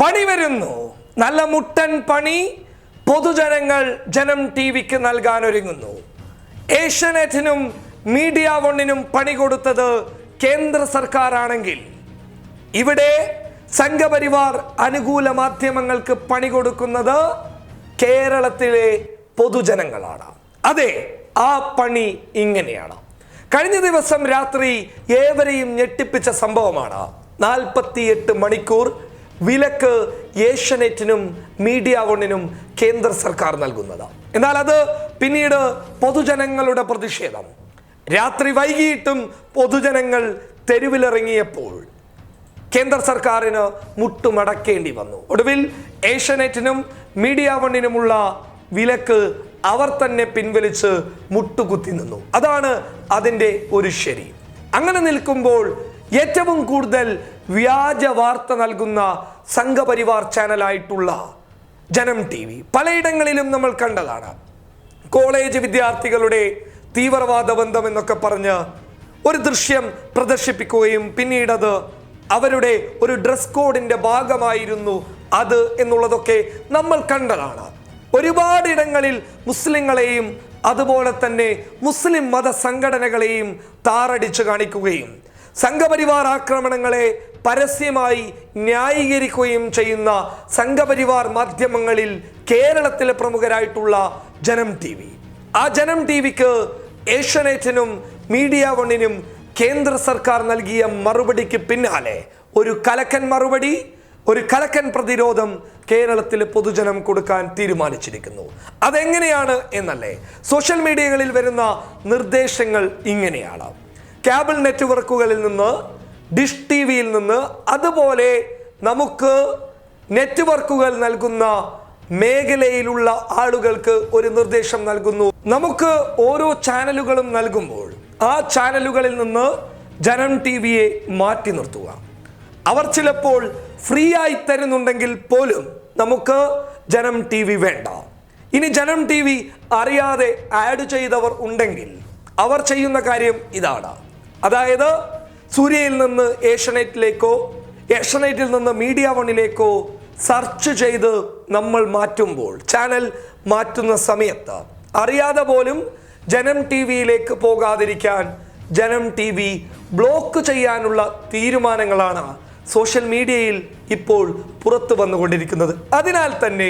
പണി വരുന്നു. നല്ല മുട്ടൻ പണി പൊതുജനങ്ങൾ ജനം ടി വിക്ക് നൽകാൻ ഒരുങ്ങുന്നു ഏഷ്യനെറ്റിനും മീഡിയ വണ്ണിനും പണി കൊടുത്തത് കേന്ദ്ര സർക്കാരാണെങ്കിൽ. ഇവിടെ സംഘപരിവാർ അനുകൂല മാധ്യമങ്ങൾക്ക് പണി കൊടുക്കുന്നത് കേരളത്തിലെ പൊതുജനങ്ങളാണ്. അതെ ആ പണി ഇങ്ങനെയാണ്. കഴിഞ്ഞ ദിവസം രാത്രി ഏവരെയും ഞെട്ടിപ്പിച്ച സംഭവമാണ്. നാൽപ്പത്തിയെട്ട് മണിക്കൂർ വിലക്ക് ഏഷ്യനെറ്റിനും മീഡിയ വണ്ണിനും കേന്ദ്ര സർക്കാർ നൽകുന്നത് എന്നാൽ അത് പിന്നീട് പൊതുജനങ്ങളുടെ പ്രതിഷേധം. രാത്രി വൈകിട്ടും പൊതുജനങ്ങൾ തെരുവിലിറങ്ങിയപ്പോൾ കേന്ദ്ര സർക്കാരിന് മുട്ടുമടക്കേണ്ടി വന്നു. ഒടുവിൽ ഏഷ്യനെറ്റിനും മീഡിയ വണ്ണിനുമുള്ള വിലക്ക് അവർ തന്നെ പിൻവലിച്ച് മുട്ടുകുത്തി നിന്നു. അതാണ് അതിന്റെ ഒരു ശരി. അങ്ങനെ നിൽക്കുമ്പോൾ ഏറ്റവും കൂടുതൽ വ്യാജ വാർത്ത നൽകുന്ന സംഘപരിവാർ ചാനലായിട്ടുള്ള ജനം ടി വി. പലയിടങ്ങളിലും നമ്മൾ കണ്ടതാണ്. കോളേജ് വിദ്യാർത്ഥികളുടെ തീവ്രവാദ ബന്ധം എന്നൊക്കെ പറഞ്ഞ് ഒരു ദൃശ്യം പ്രദർശിപ്പിക്കുകയും പിന്നീടത് അവരുടെ ഒരു ഡ്രസ് കോഡിന്റെ ഭാഗമായിരുന്നു അത് എന്നുള്ളതൊക്കെ നമ്മൾ കണ്ടതാണ്. ഒരുപാട് ഇടങ്ങളിൽ മുസ്ലിങ്ങളെയും അതുപോലെ തന്നെ മുസ്ലിം മത സംഘടനകളെയും താറടിച്ചു കാണിക്കുകയും സംഘപരിവാർ ആക്രമണങ്ങളെ പരസ്യമായി ന്യായീകരിക്കുകയും ചെയ്യുന്ന സംഘപരിവാർ മാധ്യമങ്ങളിൽ കേരളത്തിലെ പ്രമുഖരായിട്ടുള്ള ജനം ടി വി. ആ ജനം ടി വിക്ക് ഏഷ്യനെറ്റിനും മീഡിയ വണ്ണിനും കേന്ദ്ര സർക്കാർ നൽകിയ മറുപടിക്ക് പിന്നാലെ ഒരു കലക്കൻ മറുപടി ഒരു കലക്കൻ പ്രതിരോധം കേരളത്തിലെ പൊതുജനം കൊടുക്കാൻ തീരുമാനിച്ചിരിക്കുന്നു. അതെങ്ങനെയാണ് എന്നല്ലേ? സോഷ്യൽ മീഡിയകളിൽ വരുന്ന നിർദ്ദേശങ്ങൾ ഇങ്ങനെയാണ്. കേബിൾ നെറ്റ്വർക്കുകളിൽ നിന്ന് ഡിഷ് ടി വിയിൽ നിന്ന് അതുപോലെ നമുക്ക് നെറ്റ്വർക്കുകൾ നൽകുന്ന മേഖലയിലുള്ള ആളുകൾക്ക് ഒരു നിർദ്ദേശം നൽകുന്നു. നമുക്ക് ഓരോ ചാനലുകളും നൽകുമ്പോൾ ആ ചാനലുകളിൽ നിന്ന് ജനം ടി വിയെ മാറ്റി നിർത്തുക. അവർ ചിലപ്പോൾ ഫ്രീ ആയി തരുന്നുണ്ടെങ്കിൽ പോലും നമുക്ക് ജനം ടി വി വേണ്ട. ഇനി ജനം ടി വി അറിയാതെ ആഡ് ചെയ്തവർ ഉണ്ടെങ്കിൽ അവർ ചെയ്യുന്ന കാര്യം ഇതാണ്. അതായത് സൂര്യയിൽ നിന്ന് ഏഷ്യനെറ്റിലേക്കോ ഏഷ്യനെറ്റിൽ നിന്ന് മീഡിയ വണ്ണിലേക്കോ സർച്ച് ചെയ്ത് നമ്മൾ മാറ്റുമ്പോൾ ചാനൽ മാറ്റുന്ന സമയത്ത് അറിയാതെ പോലും ജനം ടി വിയിലേക്ക് പോകാതിരിക്കാൻ ജനം ടി വി ബ്ലോക്ക് ചെയ്യാനുള്ള തീരുമാനങ്ങളാണ് സോഷ്യൽ മീഡിയയിൽ ഇപ്പോൾ പുറത്തു വന്നുകൊണ്ടിരിക്കുന്നത്. അതിനാൽ തന്നെ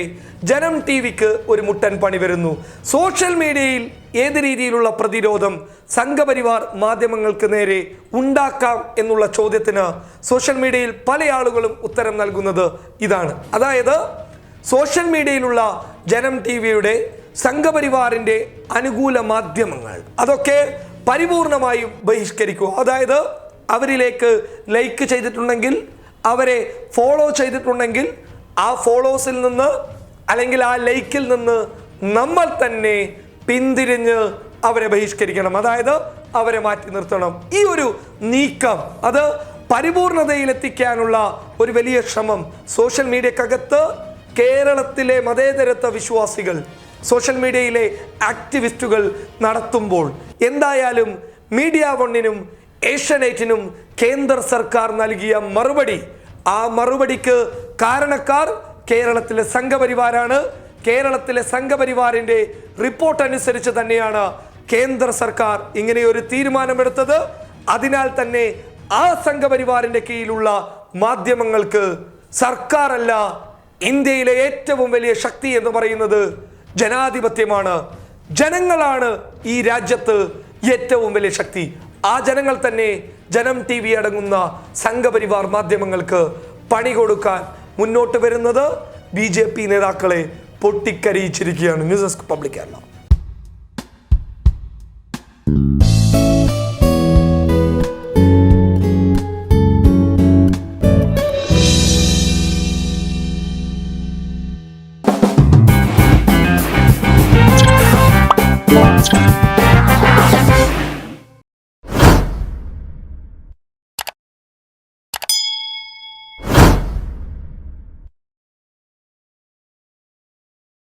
ജനം ടി വിക്ക് ഒരു മുട്ടൻ പണി വരുന്നു. സോഷ്യൽ മീഡിയയിൽ ഏത് രീതിയിലുള്ള പ്രതിരോധം സംഘപരിവാർ മാധ്യമങ്ങൾക്ക് നേരെ ഉണ്ടാക്കാം എന്നുള്ള ചോദ്യത്തിന് സോഷ്യൽ മീഡിയയിൽ പല ആളുകളും ഉത്തരം നൽകുന്നത് ഇതാണ്. അതായത് സോഷ്യൽ മീഡിയയിലുള്ള ജനം ടി വിയുടെ സംഘപരിവാറിന്റെ അനുകൂല മാധ്യമങ്ങൾ അതൊക്കെ പരിപൂർണമായും ബഹിഷ്കരിക്കുക. അതായത് അവരിലേക്ക് ലൈക്ക് ചെയ്തിട്ടുണ്ടെങ്കിൽ അവരെ ഫോളോ ചെയ്തിട്ടുണ്ടെങ്കിൽ ആ ഫോളോസിൽ നിന്ന് അല്ലെങ്കിൽ ആ ലൈക്കിൽ നിന്ന് നമ്മൾ തന്നെ പിന്തിരിഞ്ഞ് അവരെ ബഹിഷ്കരിക്കണം. അതായത് അവരെ മാറ്റി നിർത്തണം. ഈ ഒരു നീക്കം അത് പരിപൂർണതയിലെത്തിക്കാനുള്ള ഒരു വലിയ ശ്രമം സോഷ്യൽ മീഡിയക്കകത്ത് കേരളത്തിലെ മതേതരത്വ വിശ്വാസികൾ സോഷ്യൽ മീഡിയയിലെ ആക്ടിവിസ്റ്റുകൾ നടത്തുമ്പോൾ. എന്തായാലും മീഡിയ വണ്ണിനും ഏഷ്യനെറ്റിനും കേന്ദ്ര സർക്കാർ നൽകിയ മറുപടി. ആ മറുപടിക്ക് കാരണക്കാർ കേരളത്തിലെ സംഘപരിവാരാണ്. കേരളത്തിലെ സംഘപരിവാറിന്റെ റിപ്പോർട്ട് അനുസരിച്ച് തന്നെയാണ് കേന്ദ്ര സർക്കാർ ഇങ്ങനെ ഒരു തീരുമാനമെടുത്തത്. അതിനാൽ തന്നെ ആ സംഘപരിവാറിന്റെ കീഴിലുള്ള മാധ്യമങ്ങൾക്ക് സർക്കാരല്ല ഇന്ത്യയിലെ ഏറ്റവും വലിയ ശക്തി എന്ന് പറയുന്നത് ജനാധിപത്യമാണ്. ജനങ്ങളാണ് ഈ രാജ്യത്ത് ഏറ്റവും വലിയ ശക്തി. ആ ജനങ്ങൾ തന്നെ ജനം ടി വി അടങ്ങുന്ന സംഘപരിവാർ മാധ്യമങ്ങൾക്ക് പണി കൊടുക്കാൻ മുന്നോട്ട് വരുന്നത് ബി ജെ പി നേതാക്കളെ പൊട്ടിക്കരയിച്ചിരിക്കുകയാണ്. News desk public Kerala.